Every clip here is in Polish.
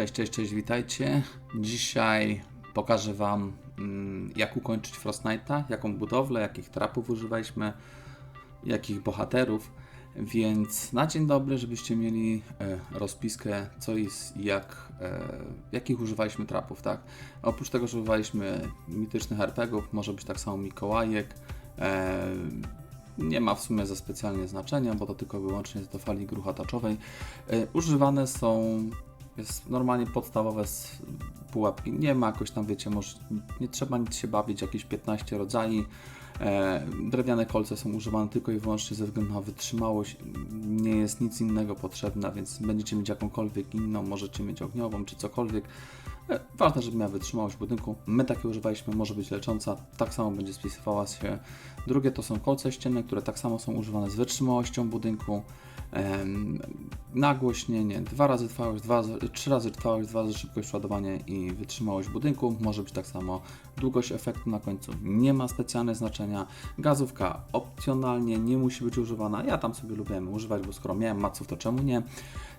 Cześć, cześć, cześć, witajcie. Dzisiaj pokażę Wam, mm, jak ukończyć Frost jaką budowlę, jakich trapów używaliśmy, jakich bohaterów. Więc na dzień dobry, żebyście mieli e, rozpiskę, co jest jak, e, jakich używaliśmy trapów, tak? Oprócz tego, że używaliśmy mitycznych RPGów, może być tak samo Mikołajek. E, nie ma w sumie za specjalnie znaczenia, bo to tylko wyłącznie jest do fali gruchataczowej. Używane są jest normalnie podstawowe z pułapki. Nie ma jakoś tam, wiecie, może nie trzeba nic się bawić, jakieś 15 rodzajów. E, drewniane kolce są używane tylko i wyłącznie ze względu na wytrzymałość. Nie jest nic innego potrzebne, więc będziecie mieć jakąkolwiek inną, możecie mieć ogniową czy cokolwiek. E, ważne, żeby miała wytrzymałość budynku. My takie używaliśmy, może być lecząca, tak samo będzie spisywała się. Drugie to są kolce ścienne, które tak samo są używane z wytrzymałością budynku. Nagłośnienie, dwa razy trwałość, dwa, trzy razy trwałość, dwa razy szybkość przeładowania i wytrzymałość budynku. Może być tak samo długość efektu na końcu. Nie ma specjalnego znaczenia. Gazówka opcjonalnie nie musi być używana. Ja tam sobie lubiłem używać, bo skoro miałem maców, to czemu nie?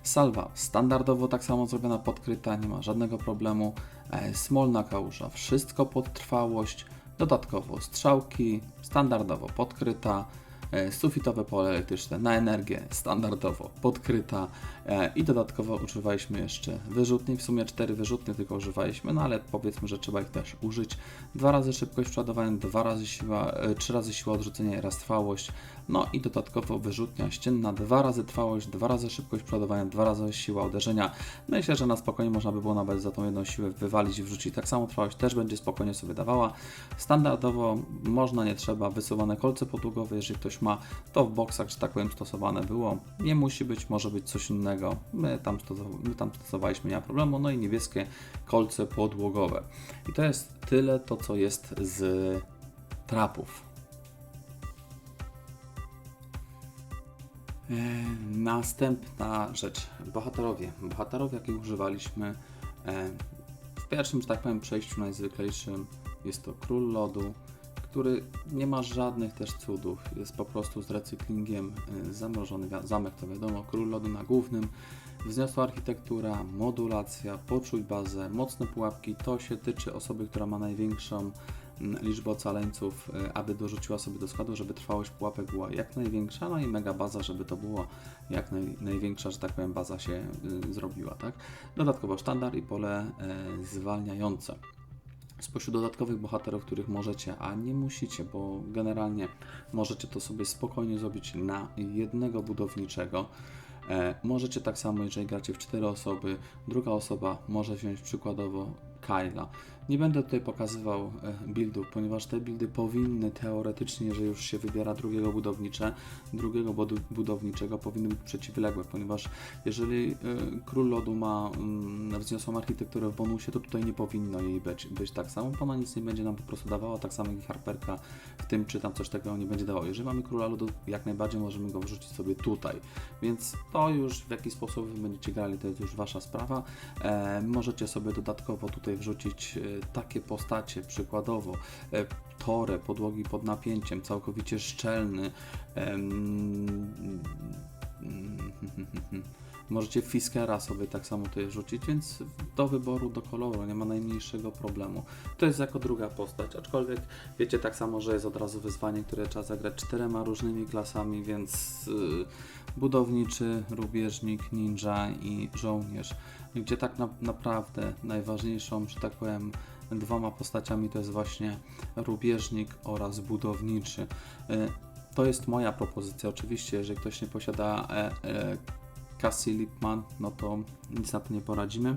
Salwa standardowo tak samo zrobiona, podkryta, nie ma żadnego problemu. E, smolna kałuża, wszystko pod trwałość. Dodatkowo strzałki, standardowo podkryta. E, sufitowe pole elektryczne na energię standardowo podkryta i dodatkowo używaliśmy jeszcze wyrzutni, w sumie cztery wyrzutnie tylko używaliśmy, no ale powiedzmy, że trzeba ich też użyć. Dwa razy szybkość przeładowania, dwa razy siła, e, trzy razy siła odrzucenia i raz trwałość, no i dodatkowo wyrzutnia ścienna, dwa razy trwałość, dwa razy szybkość przeładowania, dwa razy siła uderzenia. Myślę, że na spokojnie można by było nawet za tą jedną siłę wywalić i wrzucić. Tak samo trwałość też będzie spokojnie sobie dawała. Standardowo można, nie trzeba, wysuwane kolce podługowe, jeżeli ktoś ma, to w boksach, że tak powiem, stosowane było. Nie musi być, może być coś innego. My tam, my tam stosowaliśmy, nie ma problemu. No i niebieskie kolce podłogowe. I to jest tyle to, co jest z trapów. E, następna rzecz. Bohaterowie. Bohaterowie, jakich używaliśmy e, w pierwszym, że tak powiem, przejściu najzwyklejszym jest to Król Lodu, który nie ma żadnych też cudów. Jest po prostu z recyklingiem y, zamrożony zamek, to wiadomo, król lodu na głównym. Wzniosła architektura, modulacja, poczuj bazę, mocne pułapki. To się tyczy osoby, która ma największą mm, liczbę ocaleńców, y, aby dorzuciła sobie do składu, żeby trwałość pułapek była jak największa, no i mega baza, żeby to było jak naj, największa, że tak powiem, baza się y, zrobiła, tak? Dodatkowo sztandar i pole y, zwalniające spośród dodatkowych bohaterów, których możecie, a nie musicie, bo generalnie możecie to sobie spokojnie zrobić na jednego budowniczego. E, możecie tak samo, jeżeli gracie w cztery osoby, druga osoba może wziąć przykładowo Kyla. Nie będę tutaj pokazywał e, buildów, ponieważ te buildy powinny teoretycznie, jeżeli już się wybiera drugiego budownicze, drugiego budowniczego powinny być przeciwległe, ponieważ jeżeli e, król lodu ma mm, wzniosłą architekturę w bonusie, to tutaj nie powinno jej być, być tak samo, bo ona nic nie będzie nam po prostu dawała, tak samo jak harperka w tym, czy tam coś takiego nie będzie dawało. Jeżeli mamy króla lodu, jak najbardziej możemy go wrzucić sobie tutaj, więc to już w jaki sposób będziecie grali, to jest już wasza sprawa. E, możecie sobie dodatkowo tutaj wrzucić e, takie postacie, przykładowo e, torę, podłogi pod napięciem, całkowicie szczelny. Możecie Fiskera sobie tak samo tutaj rzucić, więc do wyboru, do koloru nie ma najmniejszego problemu. To jest jako druga postać, aczkolwiek wiecie tak samo, że jest od razu wyzwanie, które trzeba zagrać czterema różnymi klasami, więc yy, budowniczy, rubieżnik, ninja i żołnierz, gdzie tak na, naprawdę najważniejszą, że tak powiem, dwoma postaciami to jest właśnie rubieżnik oraz budowniczy. Y, to jest moja propozycja. Oczywiście, jeżeli ktoś nie posiada e, e, Cassie Lipman, no to nic na to nie poradzimy.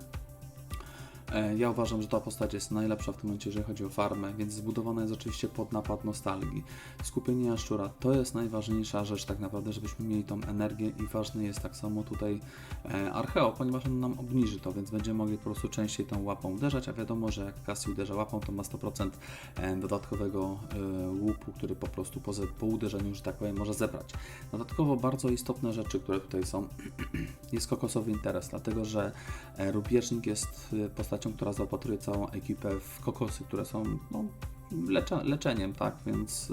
E, ja uważam, że ta postać jest najlepsza w tym momencie, jeżeli chodzi o farmę, więc zbudowana jest oczywiście pod napad nostalgii. Skupienie jaszczura to jest najważniejsza rzecz tak naprawdę, żebyśmy mieli tą energię i ważny jest tak samo tutaj e, Archeo, ponieważ on nam obniży to, więc będziemy mogli po prostu częściej tą łapą uderzać, a wiadomo, że jak Cassie uderza łapą, to ma 100% e, dodatkowego łupu, który po prostu po, po uderzeniu, że tak powiem, może zebrać. Dodatkowo bardzo istotne rzeczy, które tutaj są, jest kokosowy interes, dlatego że rubieżnik jest postacią postacią, która zaopatruje całą ekipę w kokosy, które są no, lecza, leczeniem, tak? Więc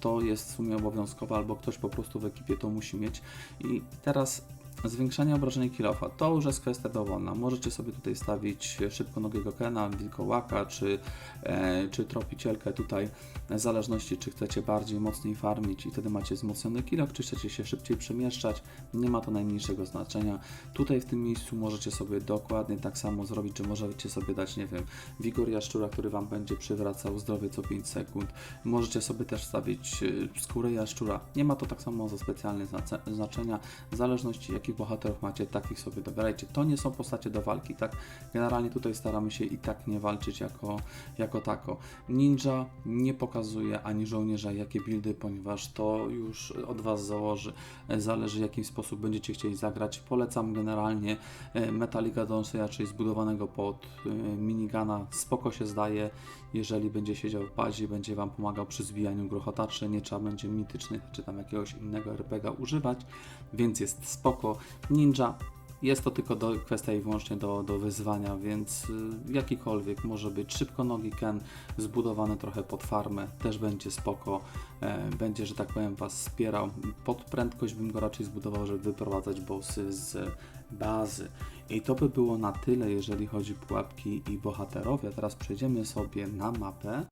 to jest w sumie obowiązkowe, albo ktoś po prostu w ekipie to musi mieć. I teraz Zwiększanie obrażenia kilofa. To już jest kwestia dowolna. Możecie sobie tutaj stawić szybkonogiego Kena, wilkołaka, czy, e, czy tropicielkę tutaj, w zależności czy chcecie bardziej mocniej farmić i wtedy macie wzmocniony kilok, czy chcecie się szybciej przemieszczać. Nie ma to najmniejszego znaczenia. Tutaj w tym miejscu możecie sobie dokładnie tak samo zrobić, czy możecie sobie dać, nie wiem, wigor jaszczura, który Wam będzie przywracał zdrowie co 5 sekund. Możecie sobie też stawić e, skórę jaszczura. Nie ma to tak samo za specjalne znaczenia. W zależności bohaterów macie, takich sobie dobierajcie. To nie są postacie do walki, tak? Generalnie tutaj staramy się i tak nie walczyć jako, jako tako. Ninja nie pokazuje ani żołnierza jakie buildy, ponieważ to już od Was założy. Zależy w jaki sposób będziecie chcieli zagrać. Polecam generalnie e, Metallica Donseya, czyli zbudowanego pod e, minigana. Spoko się zdaje, jeżeli będzie siedział w bazie, będzie Wam pomagał przy zbijaniu grochotaczy, nie trzeba będzie mitycznych czy tam jakiegoś innego RPGa używać, więc jest spoko. Ninja jest to tylko do, kwestia i wyłącznie do, do wyzwania, więc y, jakikolwiek może być szybkonogi Ken zbudowany trochę pod farmę, też będzie spoko, e, będzie, że tak powiem, Was wspierał. Pod prędkość bym go raczej zbudował, żeby wyprowadzać bossy z bazy. I to by było na tyle, jeżeli chodzi o pułapki i bohaterowie. Teraz przejdziemy sobie na mapę.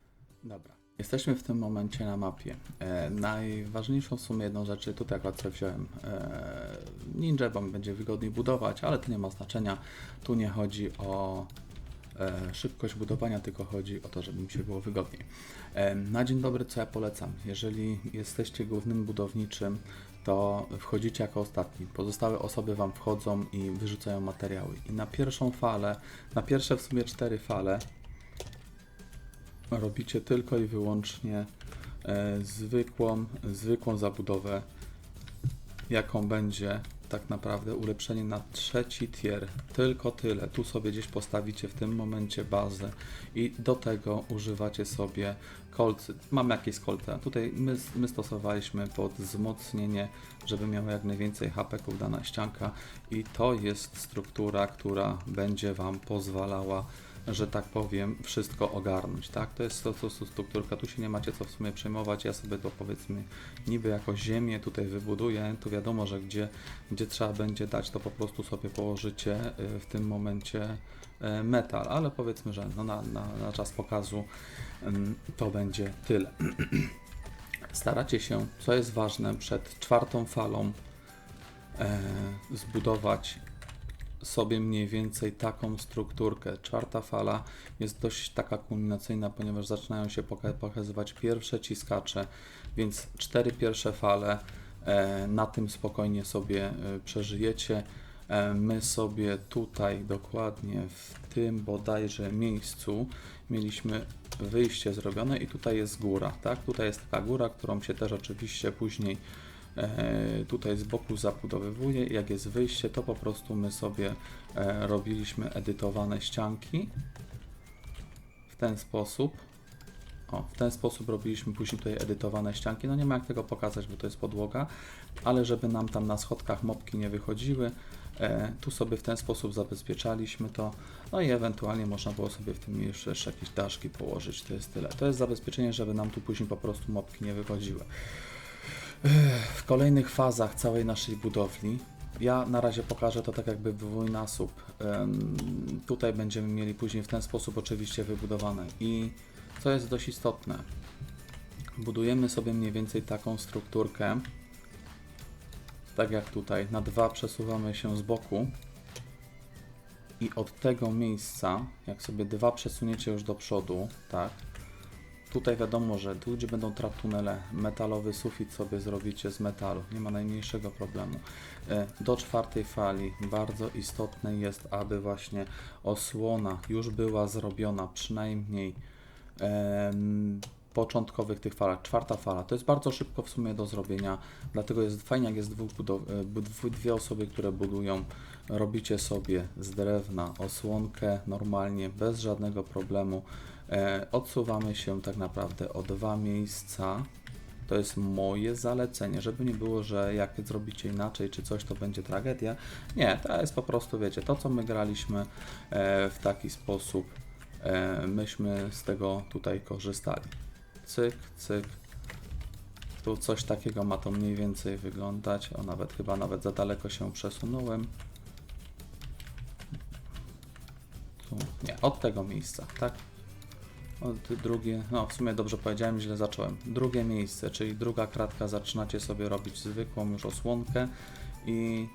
Dobra. Jesteśmy w tym momencie na mapie. E, najważniejszą w sumie jedną rzeczy, tutaj akurat sobie wziąłem e, ninja, bo mi będzie wygodniej budować, ale to nie ma znaczenia. Tu nie chodzi o e, szybkość budowania, tylko chodzi o to, żeby mi się było wygodniej. E, na dzień dobry, co ja polecam? Jeżeli jesteście głównym budowniczym, to wchodzicie jako ostatni. Pozostałe osoby Wam wchodzą i wyrzucają materiały. I na pierwszą falę, na pierwsze w sumie cztery fale, robicie tylko i wyłącznie e, zwykłą, zwykłą zabudowę, jaką będzie tak naprawdę ulepszenie na trzeci tier. Tylko tyle. Tu sobie gdzieś postawicie w tym momencie bazę i do tego używacie sobie kolcy. Mamy jakieś kolce. a Tutaj my, my stosowaliśmy pod wzmocnienie, żeby miała jak najwięcej HP dana ścianka i to jest struktura, która będzie Wam pozwalała że tak powiem, wszystko ogarnąć, tak? To jest to, to strukturka, tu się nie macie co w sumie przejmować, ja sobie to powiedzmy niby jako ziemię tutaj wybuduję, tu wiadomo, że gdzie, gdzie trzeba będzie dać, to po prostu sobie położycie y, w tym momencie y, metal, ale powiedzmy, że no na, na, na czas pokazu ym, to będzie tyle. Staracie się, co jest ważne, przed czwartą falą e, zbudować sobie mniej więcej taką strukturkę. Czwarta fala jest dość taka kulminacyjna, ponieważ zaczynają się poka- pokazywać pierwsze ciskacze, więc cztery pierwsze fale e, na tym spokojnie sobie e, przeżyjecie. E, my sobie tutaj dokładnie w tym bodajże miejscu mieliśmy wyjście zrobione i tutaj jest góra, tak? Tutaj jest taka góra, którą się też oczywiście później tutaj z boku zabudowywuje. Jak jest wyjście, to po prostu my sobie e, robiliśmy edytowane ścianki w ten sposób. O, w ten sposób robiliśmy później tutaj edytowane ścianki. No nie ma jak tego pokazać, bo to jest podłoga, ale żeby nam tam na schodkach mopki nie wychodziły, e, tu sobie w ten sposób zabezpieczaliśmy to. No i ewentualnie można było sobie w tym jeszcze, jeszcze jakieś daszki położyć. To jest tyle. To jest zabezpieczenie, żeby nam tu później po prostu mopki nie wychodziły. W kolejnych fazach całej naszej budowli ja na razie pokażę to tak jakby dwójnasób. Tutaj będziemy mieli później w ten sposób oczywiście wybudowane. I co jest dość istotne, budujemy sobie mniej więcej taką strukturkę, tak jak tutaj, na dwa przesuwamy się z boku i od tego miejsca, jak sobie dwa przesuniecie już do przodu, tak, Tutaj wiadomo, że tu gdzie będą trap tunele, metalowy sufit sobie zrobicie z metalu, nie ma najmniejszego problemu. E, Do czwartej fali bardzo istotne jest, aby właśnie osłona już była zrobiona przynajmniej początkowych tych falach. Czwarta fala to jest bardzo szybko w sumie do zrobienia, dlatego jest fajnie jak jest dwóch e, dwie osoby, które budują. Robicie sobie z drewna osłonkę normalnie, bez żadnego problemu. E, odsuwamy się tak naprawdę o dwa miejsca. To jest moje zalecenie, żeby nie było, że jak zrobicie inaczej czy coś, to będzie tragedia. Nie, to jest po prostu, wiecie, to co my graliśmy e, w taki sposób, e, myśmy z tego tutaj korzystali. Cyk, cyk. Tu coś takiego ma to mniej więcej wyglądać. O, nawet chyba nawet za daleko się przesunąłem. Tu, nie, od tego miejsca, tak? Od drugie, no w sumie dobrze powiedziałem, źle zacząłem. Drugie miejsce, czyli druga kratka, zaczynacie sobie robić zwykłą już osłonkę i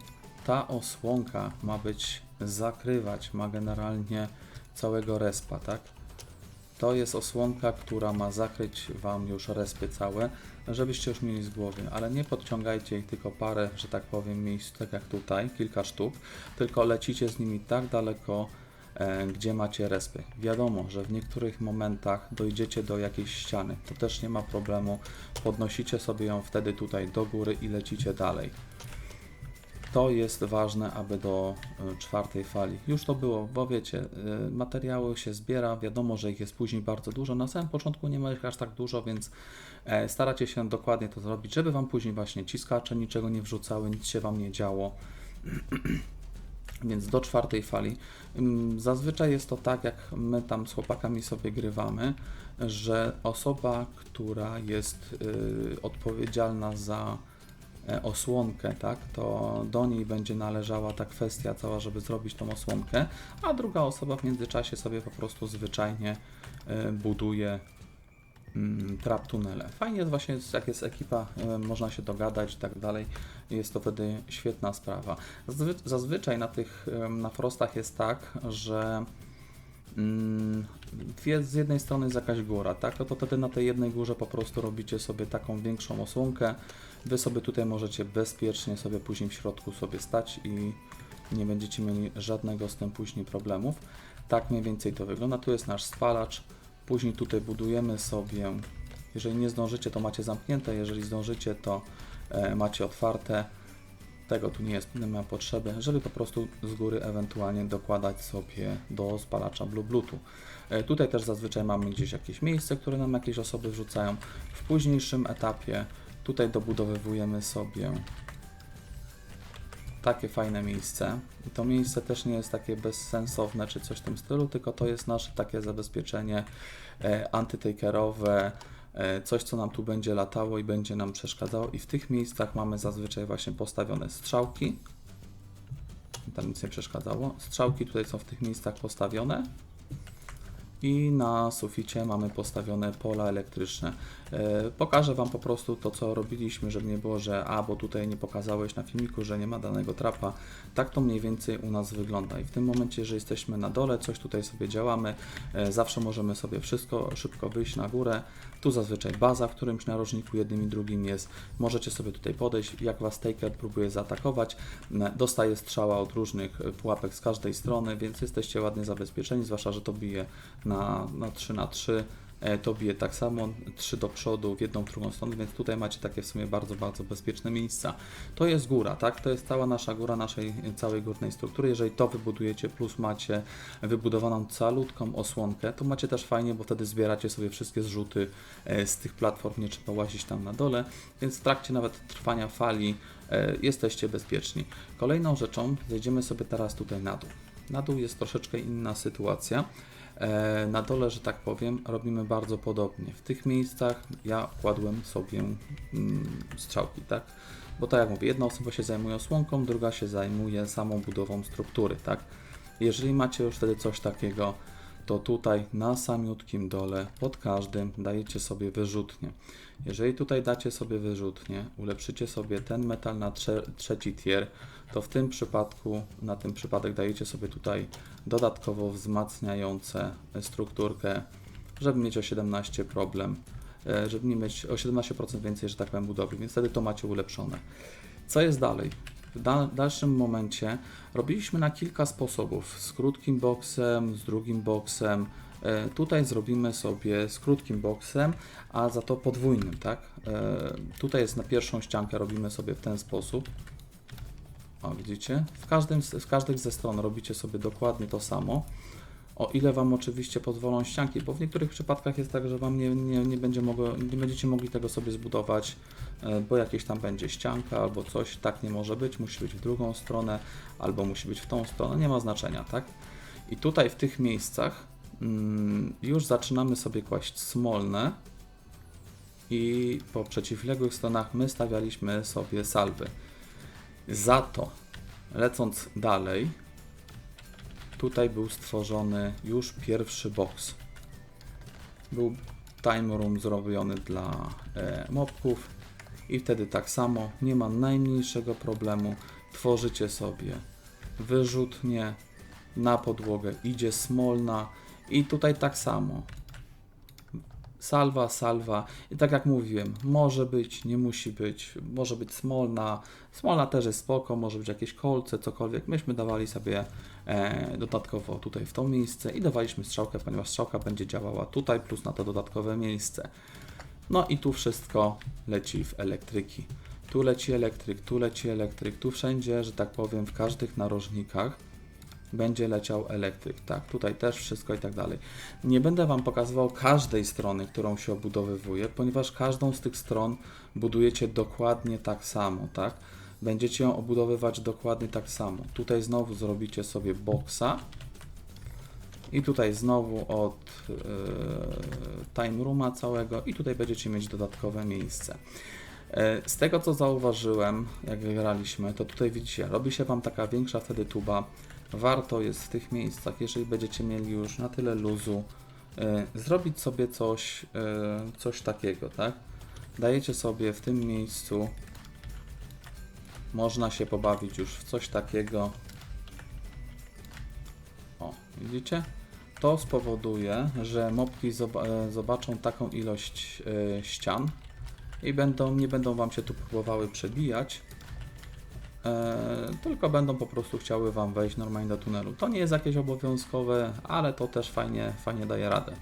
ta osłonka ma być zakrywać, ma generalnie całego respa, tak? To jest osłonka, która ma zakryć Wam już respy całe, żebyście już mieli z głowy, ale nie podciągajcie ich tylko parę, że tak powiem, miejsc, tak jak tutaj, kilka sztuk, tylko lecicie z nimi tak daleko, e, gdzie macie respy. Wiadomo, że w niektórych momentach dojdziecie do jakiejś ściany, to też nie ma problemu, podnosicie sobie ją wtedy tutaj do góry i lecicie dalej. To jest ważne, aby do y, czwartej fali. Już to było, bo wiecie, y, materiały się zbiera, wiadomo, że ich jest później bardzo dużo. Na samym początku nie ma ich aż tak dużo, więc e, staracie się dokładnie to zrobić, żeby Wam później właśnie ciskacze niczego nie wrzucały, nic się Wam nie działo. Więc do czwartej fali. Ym, Zazwyczaj jest to tak, jak my tam z chłopakami sobie grywamy, że osoba, która jest odpowiedzialna za e, osłonkę, tak, to do niej będzie należała ta kwestia cała, żeby zrobić tą osłonkę, a druga osoba w międzyczasie sobie po prostu zwyczajnie e, buduje mm, trap tunele. Fajnie jest właśnie, jak jest ekipa, e, można się dogadać i tak dalej. Jest to wtedy świetna sprawa. Zazwy- Zazwyczaj na tych na frostach jest tak, że mm, z jednej strony jest jakaś góra, tak? No to wtedy na tej jednej górze po prostu robicie sobie taką większą osłonkę. Wy sobie tutaj możecie bezpiecznie sobie później w środku sobie stać i nie będziecie mieli żadnego z tym później problemów. Tak mniej więcej to wygląda. Tu jest nasz spalacz. Później tutaj budujemy sobie, jeżeli nie zdążycie, to macie zamknięte, jeżeli zdążycie, to e, macie otwarte. Tego tu nie jest, nie ma potrzeby, żeby po prostu z góry ewentualnie dokładać sobie do spalacza Blue Bluetooth. E, Tutaj też zazwyczaj mamy gdzieś jakieś miejsce, które nam jakieś osoby wrzucają. W późniejszym etapie tutaj dobudowywujemy sobie takie fajne miejsce. I to miejsce też nie jest takie bezsensowne czy coś w tym stylu, tylko to jest nasze takie zabezpieczenie e, antytakerowe, e, coś co nam tu będzie latało i będzie nam przeszkadzało. I w tych miejscach mamy zazwyczaj właśnie postawione strzałki. Tam nic nie przeszkadzało. Strzałki tutaj są w tych miejscach postawione. I na suficie mamy postawione pola elektryczne. E, Pokażę Wam po prostu to, co robiliśmy, żeby nie było, że a, bo tutaj nie pokazałeś na filmiku, że nie ma danego trapa. Tak to mniej więcej u nas wygląda. I w tym momencie, że jesteśmy na dole, coś tutaj sobie działamy, e, zawsze możemy sobie wszystko szybko wyjść na górę. Tu zazwyczaj baza w którymś narożniku, jednym i drugim jest. Możecie sobie tutaj podejść, jak Was Taker próbuje zaatakować. Dostaje strzała od różnych pułapek z każdej strony, więc jesteście ładnie zabezpieczeni, zwłaszcza, że to bije na, na 3 na 3 E, to bije tak samo, trzy do przodu, w jedną, w drugą stronę, więc tutaj macie takie w sumie bardzo, bardzo bezpieczne miejsca. To jest góra, tak? To jest cała nasza góra naszej całej górnej struktury. Jeżeli to wybudujecie, plus macie wybudowaną calutką osłonkę, to macie też fajnie, bo wtedy zbieracie sobie wszystkie zrzuty e, z tych platform, nie trzeba łazić tam na dole, więc w trakcie nawet trwania fali e, jesteście bezpieczni. Kolejną rzeczą, zejdziemy sobie teraz tutaj na dół. Na dół jest troszeczkę inna sytuacja. E, Na dole, że tak powiem, robimy bardzo podobnie. W tych miejscach ja kładłem sobie mm, strzałki, tak? Bo tak jak mówię, jedna osoba się zajmuje osłonką, druga się zajmuje samą budową struktury, tak? Jeżeli macie już wtedy coś takiego, to tutaj na samiutkim dole, pod każdym dajecie sobie wyrzutnie. Jeżeli tutaj dacie sobie wyrzutnie, ulepszycie sobie ten metal na trze trzeci tier, to w tym przypadku, na tym przypadek dajecie sobie tutaj dodatkowo wzmacniające strukturkę, żeby mieć o 17 problem, e, żeby nie mieć o 17% więcej, że tak powiem, budowli, więc wtedy to macie ulepszone. Co jest dalej? W da- dalszym momencie robiliśmy na kilka sposobów. Z krótkim boksem, z drugim boksem. E, Tutaj zrobimy sobie z krótkim boksem, a za to podwójnym, tak? E, Tutaj jest na pierwszą ściankę robimy sobie w ten sposób. O, widzicie? W, każdym, w każdej ze stron robicie sobie dokładnie to samo. O ile Wam oczywiście pozwolą ścianki, bo w niektórych przypadkach jest tak, że Wam nie, nie, nie, będzie mogło, nie będziecie mogli tego sobie zbudować, e, bo jakieś tam będzie ścianka albo coś. Tak nie może być, musi być w drugą stronę albo musi być w tą stronę, nie ma znaczenia, tak? I tutaj w tych miejscach mm, już zaczynamy sobie kłaść smolne i po przeciwległych stronach my stawialiśmy sobie salwy. Za to, lecąc dalej, tutaj był stworzony już pierwszy box. Był time room zrobiony dla e, mobków i wtedy tak samo nie ma najmniejszego problemu. Tworzycie sobie wyrzutnie, na podłogę idzie smolna i tutaj tak samo. Salwa, salwa. I tak jak mówiłem, może być, nie musi być, może być smolna. Smolna też jest spoko, może być jakieś kolce, cokolwiek. Myśmy dawali sobie dodatkowo tutaj w to miejsce i dawaliśmy strzałkę, ponieważ strzałka będzie działała tutaj, plus na to dodatkowe miejsce. No i tu wszystko leci w elektryki. Tu leci elektryk, tu leci elektryk, tu wszędzie, że tak powiem, w każdych narożnikach będzie leciał elektryk. Tak, tutaj też wszystko i tak dalej. Nie będę Wam pokazywał każdej strony, którą się obudowywuje, ponieważ każdą z tych stron budujecie dokładnie tak samo, tak? Będziecie ją obudowywać dokładnie tak samo. Tutaj znowu zrobicie sobie boksa i tutaj znowu od e, time rooma całego i tutaj będziecie mieć dodatkowe miejsce. E, Z tego co zauważyłem, jak graliśmy, to tutaj widzicie, robi się Wam taka większa wtedy tuba. Warto jest w tych miejscach, jeżeli będziecie mieli już na tyle luzu, e, zrobić sobie coś, coś takiego, tak? Dajecie sobie w tym miejscu, można się pobawić już w coś takiego. O, widzicie? To spowoduje, że mopki zob- e, zobaczą taką ilość e, ścian, i będą, nie będą Wam się tu próbowały przebijać, e, tylko będą po prostu chciały Wam wejść normalnie do tunelu. To nie jest jakieś obowiązkowe, ale to też fajnie, fajnie daje radę.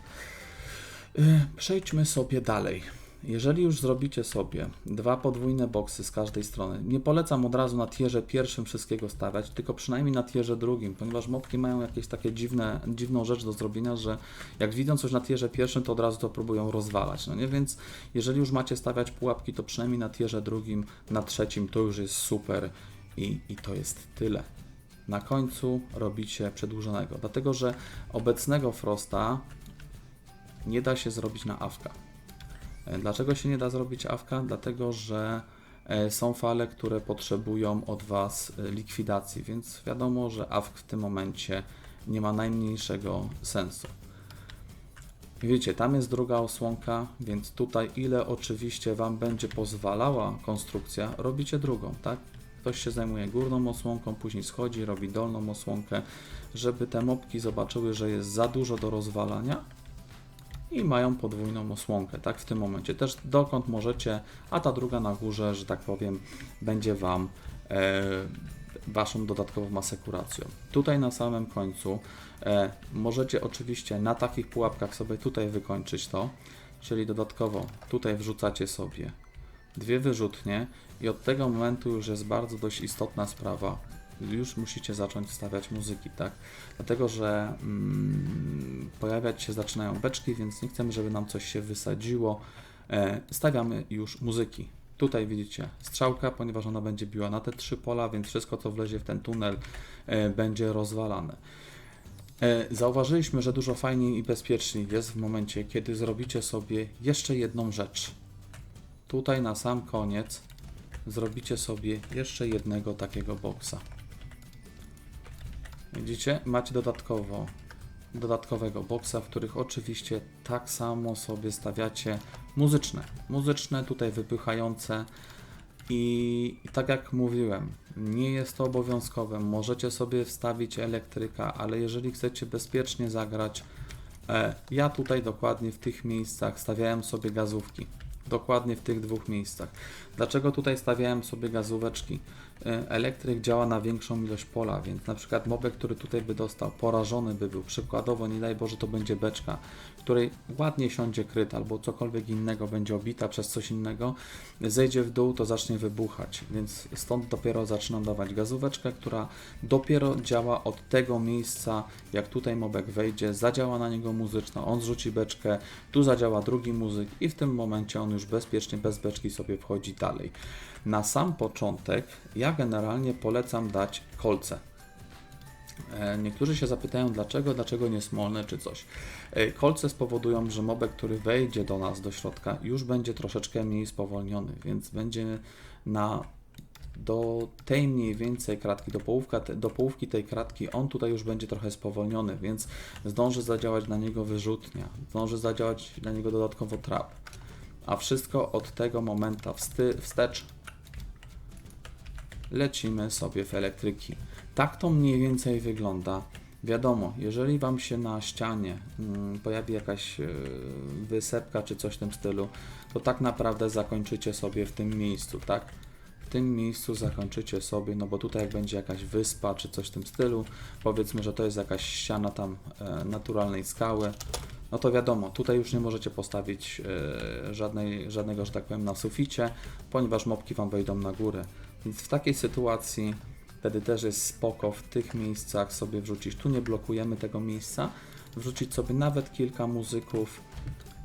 Przejdźmy sobie dalej. Jeżeli już zrobicie sobie dwa podwójne boksy z każdej strony, nie polecam od razu na tierze pierwszym wszystkiego stawiać, tylko przynajmniej na tierze drugim, ponieważ mopki mają jakieś takie dziwne, dziwną rzecz do zrobienia, że jak widzą coś na tierze pierwszym, to od razu to próbują rozwalać. No nie, więc jeżeli już macie stawiać pułapki, to przynajmniej na tierze drugim, na trzecim to już jest super i, i to jest tyle. Na końcu robicie przedłużonego, dlatego że obecnego Frosta nie da się zrobić na awka. E, Dlaczego się nie da zrobić awka? Dlatego, że e, są fale, które potrzebują od Was e, likwidacji, więc wiadomo, że awk w tym momencie nie ma najmniejszego sensu. Wiecie, tam jest druga osłonka, więc tutaj ile oczywiście Wam będzie pozwalała konstrukcja, robicie drugą, tak? Ktoś się zajmuje górną osłonką, później schodzi, robi dolną osłonkę, żeby te mopki zobaczyły, że jest za dużo do rozwalania i mają podwójną osłonkę, tak? W tym momencie też dokąd możecie, a ta druga na górze, że tak powiem, będzie Wam e, Waszą dodatkową asekuracją. Tutaj na samym końcu e, możecie oczywiście na takich pułapkach sobie tutaj wykończyć to, czyli dodatkowo tutaj wrzucacie sobie dwie wyrzutnie i od tego momentu już jest bardzo dość istotna sprawa. Już musicie zacząć stawiać muzyki, tak? Dlatego, że mm, pojawiać się zaczynają beczki, więc nie chcemy, żeby nam coś się wysadziło. E, stawiamy już muzyki. Tutaj widzicie strzałka, ponieważ ona będzie biła na te trzy pola, więc wszystko, co wlezie w ten tunel, e, będzie rozwalane. E, Zauważyliśmy, że dużo fajniej i bezpieczniej jest w momencie, kiedy zrobicie sobie jeszcze jedną rzecz. Tutaj na sam koniec zrobicie sobie jeszcze jednego takiego boksa. Widzicie? Macie dodatkowo dodatkowego boksa, w których oczywiście tak samo sobie stawiacie muzyczne. Muzyczne tutaj wypychające i, i tak jak mówiłem, nie jest to obowiązkowe. Możecie sobie wstawić elektryka, ale jeżeli chcecie bezpiecznie zagrać, e, ja tutaj dokładnie w tych miejscach stawiałem sobie gazówki. Dokładnie w tych dwóch miejscach. Dlaczego tutaj stawiałem sobie gazóweczki? E, Elektryk działa na większą ilość pola, więc na przykład mobek, który tutaj by dostał, porażony by był. Przykładowo, nie daj Boże, to będzie beczka, której ładnie siądzie kryt albo cokolwiek innego będzie obita przez coś innego, zejdzie w dół, to zacznie wybuchać. Więc stąd dopiero zaczynam dawać gazóweczkę, która dopiero działa od tego miejsca, jak tutaj mobek wejdzie, zadziała na niego muzyczna, on zrzuci beczkę, tu zadziała drugi muzyk i w tym momencie on już bezpiecznie, bez beczki sobie wchodzi dalej. Na sam początek ja generalnie polecam dać kolce. E, Niektórzy się zapytają, dlaczego, dlaczego nie smolne czy coś. E, Kolce spowodują, że mobek, który wejdzie do nas, do środka, już będzie troszeczkę mniej spowolniony, więc będzie na do tej mniej więcej kratki, do, połówka, do połówki tej kratki, on tutaj już będzie trochę spowolniony, więc zdąży zadziałać na niego wyrzutnia, zdąży zadziałać na niego dodatkowo trap. A wszystko od tego momenta wsty, wstecz lecimy sobie w elektryki. Tak to mniej więcej wygląda. Wiadomo, jeżeli Wam się na ścianie mm, pojawi jakaś e, wysepka czy coś w tym stylu, to tak naprawdę zakończycie sobie w tym miejscu, tak? W tym miejscu zakończycie sobie, no bo tutaj jak będzie jakaś wyspa czy coś w tym stylu, powiedzmy, że to jest jakaś ściana tam e, naturalnej skały, no to wiadomo, tutaj już nie możecie postawić e, żadnej, żadnego, że tak powiem, na suficie, ponieważ mopki Wam wejdą na górę. Więc w takiej sytuacji wtedy też jest spoko w tych miejscach sobie wrzucić. Tu nie blokujemy tego miejsca, wrzucić sobie nawet kilka muzyków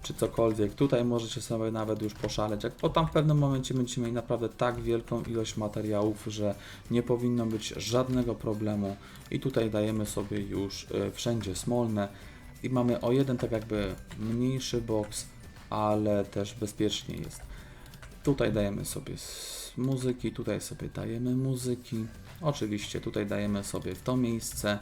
czy cokolwiek. Tutaj możecie sobie nawet już poszaleć, bo tam w pewnym momencie będziecie mieli naprawdę tak wielką ilość materiałów, że nie powinno być żadnego problemu. I tutaj dajemy sobie już y, wszędzie smolne i mamy o jeden tak jakby mniejszy box, ale też bezpiecznie jest. Tutaj dajemy sobie muzyki, tutaj sobie dajemy muzyki. Oczywiście tutaj dajemy sobie w to miejsce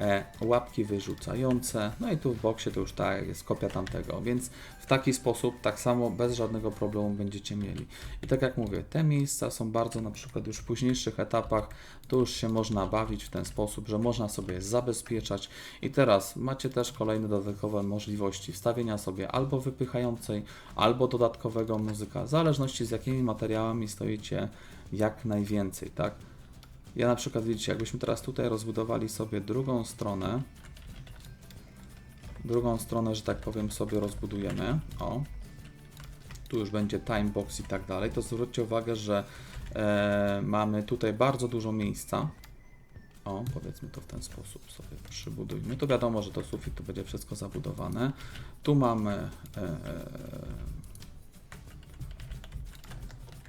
e, łapki wyrzucające. No i tu w boksie to już tak jest kopia tamtego, więc w taki sposób tak samo bez żadnego problemu będziecie mieli. I tak jak mówię, te miejsca są bardzo na przykład już w późniejszych etapach, tu już się można bawić w ten sposób, że można sobie zabezpieczać. I teraz macie też kolejne dodatkowe możliwości wstawienia sobie albo wypychającej, albo dodatkowego muzyka, w zależności z jakimi materiałami stoicie jak najwięcej, tak? Ja na przykład widzicie, jakbyśmy teraz tutaj rozbudowali sobie drugą stronę, drugą stronę, że tak powiem, sobie rozbudujemy. O, tu już będzie timebox i tak dalej. To zwróćcie uwagę, że e, mamy tutaj bardzo dużo miejsca. O, powiedzmy to w ten sposób sobie przybudujmy. To wiadomo, że to sufit, tu będzie wszystko zabudowane. Tu mamy e,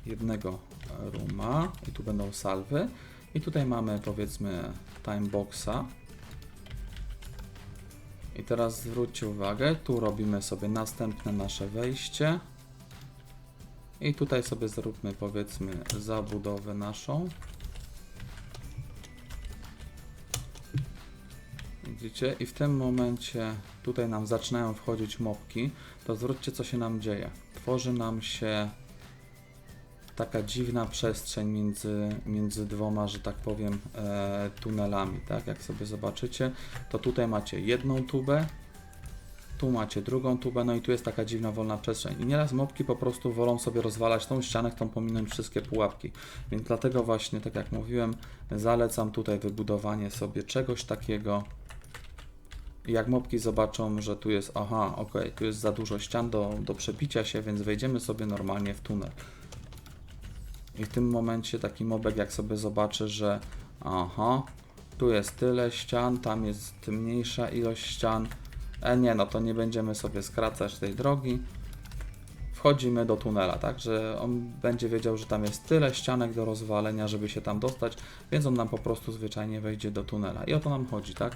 jednego rooma i tu będą salwy. I tutaj mamy powiedzmy timeboxa. I teraz zwróćcie uwagę, tu robimy sobie następne nasze wejście. I tutaj sobie zróbmy powiedzmy zabudowę naszą. Widzicie? I w tym momencie tutaj nam zaczynają wchodzić mopki. To zwróćcie co się nam dzieje. Tworzy nam się taka dziwna przestrzeń między, między dwoma, że tak powiem, e, tunelami, tak? Jak sobie zobaczycie, to tutaj macie jedną tubę, tu macie drugą tubę, no i tu jest taka dziwna wolna przestrzeń. I nieraz mopki po prostu wolą sobie rozwalać tą ścianę, chcą pominąć wszystkie pułapki. Więc dlatego właśnie, tak jak mówiłem, zalecam tutaj wybudowanie sobie czegoś takiego. Jak mopki zobaczą, że tu jest, aha, ok, tu jest za dużo ścian do, do przebicia się, więc wejdziemy sobie normalnie w tunel. I w tym momencie taki mobek, jak sobie zobaczy, że aha, tu jest tyle ścian, tam jest mniejsza ilość ścian, e nie, no to nie będziemy sobie skracać tej drogi. Wchodzimy do tunela, tak, że on będzie wiedział, że tam jest tyle ścianek do rozwalenia, żeby się tam dostać, więc on nam po prostu zwyczajnie wejdzie do tunela. I o to nam chodzi, tak?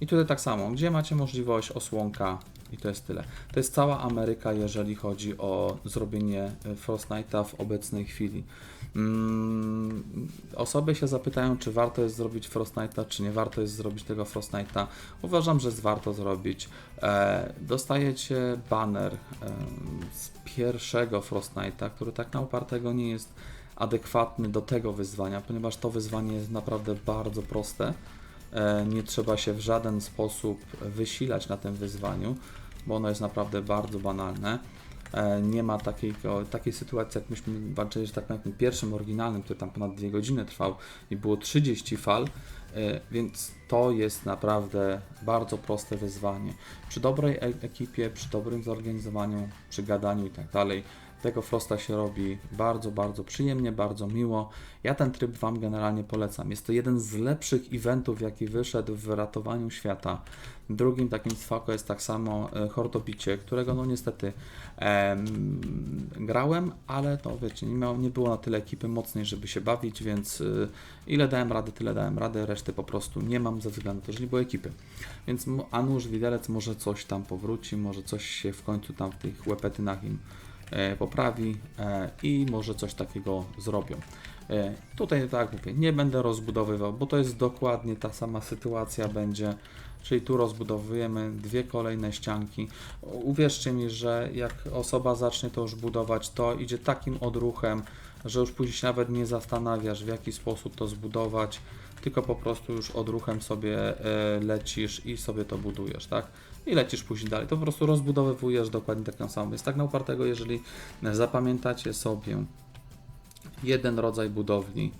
I tutaj tak samo, gdzie macie możliwość osłonka i to jest tyle. To jest cała Ameryka, jeżeli chodzi o zrobienie e, Frostnite'a w obecnej chwili. Mm, osoby się zapytają, czy warto jest zrobić Frostnite'a, czy nie warto jest zrobić tego Frostnite'a. Uważam, że jest warto zrobić. E, dostajecie banner e, z pierwszego Frostnite'a, który tak na upartego nie jest adekwatny do tego wyzwania, ponieważ to wyzwanie jest naprawdę bardzo proste. E, nie trzeba się w żaden sposób wysilać na tym wyzwaniu, bo ono jest naprawdę bardzo banalne. E, Nie ma takiej, takiej sytuacji, jak myśmy walczyli, że tak powiem, tym pierwszym oryginalnym, który tam ponad 2 godziny trwał i było 30 fal, e, więc to jest naprawdę bardzo proste wyzwanie. Przy dobrej e- ekipie, przy dobrym zorganizowaniu, przy gadaniu i tak dalej, Tego Frosta się robi bardzo, bardzo przyjemnie, bardzo miło. Ja ten tryb Wam generalnie polecam. Jest to jeden z lepszych eventów, jaki wyszedł w ratowaniu świata. Drugim takim z Fako jest tak samo e, Hortobicie, którego no niestety em, grałem, ale no wiecie, nie, miał, nie było na tyle ekipy mocnej, żeby się bawić, więc y, ile dałem rady, tyle dałem rady, reszty po prostu nie mam ze względu na to, że nie było ekipy. Więc mo- a nuż widelec może coś tam powróci, może coś się w końcu tam w tych łepetynach im poprawi e, i może coś takiego zrobią. E, Tutaj tak mówię, nie będę rozbudowywał, bo to jest dokładnie ta sama sytuacja będzie, czyli tu rozbudowujemy dwie kolejne ścianki. Uwierzcie mi, że jak osoba zacznie to już budować, to idzie takim odruchem, że już później się nawet nie zastanawiasz w jaki sposób to zbudować, tylko po prostu już odruchem sobie e, lecisz i sobie to budujesz, tak? I lecisz później dalej. To po prostu rozbudowywujesz dokładnie taką samą. Jest tak na upartego, jeżeli zapamiętacie sobie jeden rodzaj budowli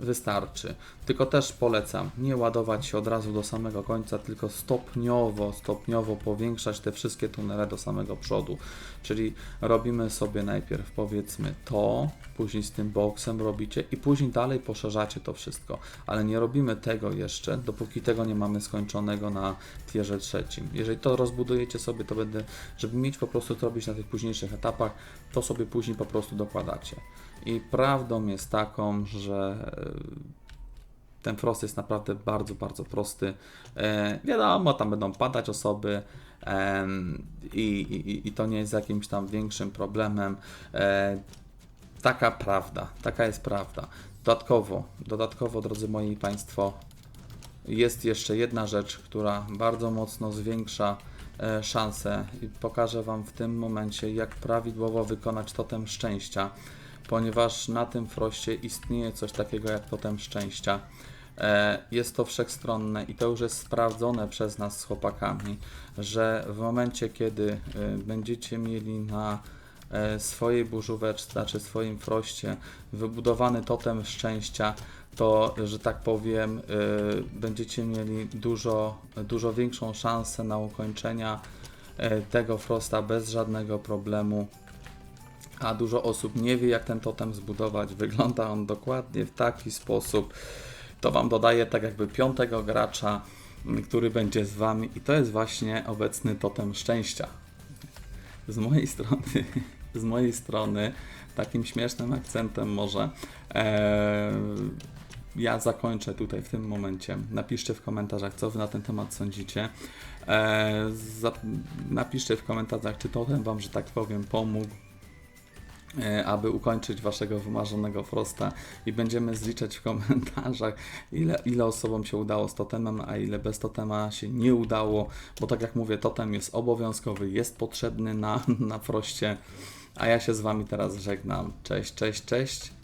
wystarczy. Tylko też polecam nie ładować się od razu do samego końca, tylko stopniowo, stopniowo powiększać te wszystkie tunele do samego przodu. Czyli robimy sobie najpierw powiedzmy to, później z tym boksem robicie i później dalej poszerzacie to wszystko. Ale nie robimy tego jeszcze, dopóki tego nie mamy skończonego na tierze trzecim. Jeżeli to rozbudujecie sobie, to będę, żeby mieć po prostu to robić na tych późniejszych etapach, to sobie później po prostu dokładacie. I prawdą jest taką, że e, ten frost jest naprawdę bardzo, bardzo prosty. E, wiadomo, tam będą padać osoby i, i, i to nie jest jakimś tam większym problemem. E, taka prawda, taka jest prawda. Dodatkowo, dodatkowo, drodzy moi Państwo, jest jeszcze jedna rzecz, która bardzo mocno zwiększa e, szanse i pokażę Wam w tym momencie, jak prawidłowo wykonać totem szczęścia, ponieważ na tym froście istnieje coś takiego jak totem szczęścia. E, Jest to wszechstronne i to już jest sprawdzone przez nas z chłopakami, że w momencie, kiedy e, będziecie mieli na e, swojej burzóweczce, znaczy swoim froście wybudowany totem szczęścia, to, że tak powiem, będziecie mieli dużo, dużo większą szansę na ukończenia tego Frosta bez żadnego problemu. A dużo osób nie wie, jak ten totem zbudować. Wygląda on dokładnie w taki sposób. To Wam dodaje tak jakby piątego gracza, który będzie z Wami, i to jest właśnie obecny totem szczęścia. Z mojej strony, z mojej strony, takim śmiesznym akcentem może. E, ja zakończę tutaj w tym momencie. Napiszcie w komentarzach, co wy na ten temat sądzicie. E, za, napiszcie w komentarzach, czy totem wam, że tak powiem, pomógł aby ukończyć waszego wymarzonego Frosta i będziemy zliczać w komentarzach, ile, ile osobom się udało z totemem, a ile bez totema się nie udało, bo tak jak mówię, totem jest obowiązkowy, jest potrzebny na, na Froście, a ja się z wami teraz żegnam. Cześć, cześć, cześć.